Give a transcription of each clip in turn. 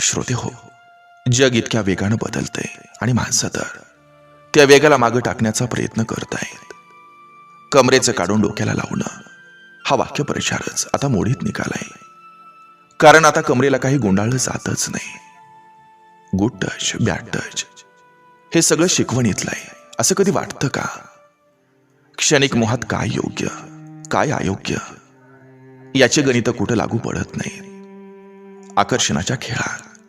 श्रोते हो जग इतक्या वेगानं बदलतंय आणि माणसं तर त्या वेगाला मागं टाकण्याचा प्रयत्न करतायत. कमरेचं काढून डोक्याला लावणं हा वाक्य वाक्यप्रचारच आता मोडीत निघालाय. कारण आता कमरेला काही गुंडाळलं जातच नाही. गुड टच बॅड टच हे सगळं शिकवणीतलं आहे असं कधी वाटतं का? क्षणिक मोहात काय योग्य काय अयोग्य? याचे गणित कुठं लागू पडत नाही. आकर्षणाच्या खेळात.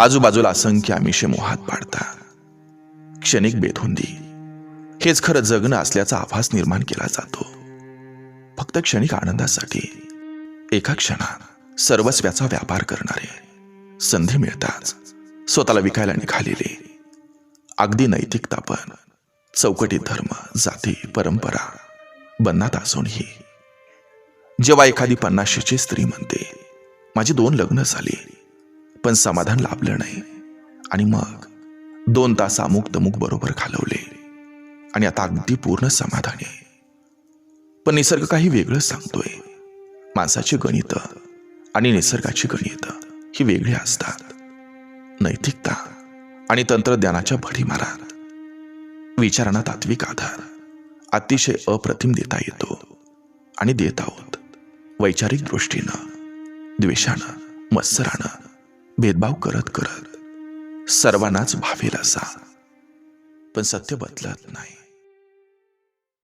आजूबाजूला असंख्य आमिषे मोहात पाडतात. क्षणिक बेधुंदी हेच खरं जगणं असल्याचा आभास निर्माण केला जातो. फक्त क्षणिक आनंदासाठी. एका क्षणात सर्वस्व्याचा व्यापार करणारे. संधी मिळताच स्वतःला विकायला निघालेले. अगदी नैतिकता पण. चौकटीत धर्म जाती परंपरा बन्नात असूनही. जेव्हा एखादी पन्नाशीची स्त्री म्हणते माझी दोन लग्न झाली. पण समाधान लाभलं नाही. आणि मग दोन तास अमुक तमुक बरोबर घालवले आणि आता अगदी पूर्ण समाधानी. आहे. पण निसर्ग काही वेगळं सांगतोय. माणसाची गणित आणि निसर्गाची गणित ही वेगळी असतात. नैतिकता आणि तंत्रज्ञानाच्या भडीमारात. विचारांना तात्विक आधार अतिशय अप्रतिम देता येतो आणि देत आहोत. वैचारिक दृष्टीनं द्वेषानं मत्सरानं. भेदभाव करत करत सर्वांनाच भावेल जा. पण सत्य बदलत नाही.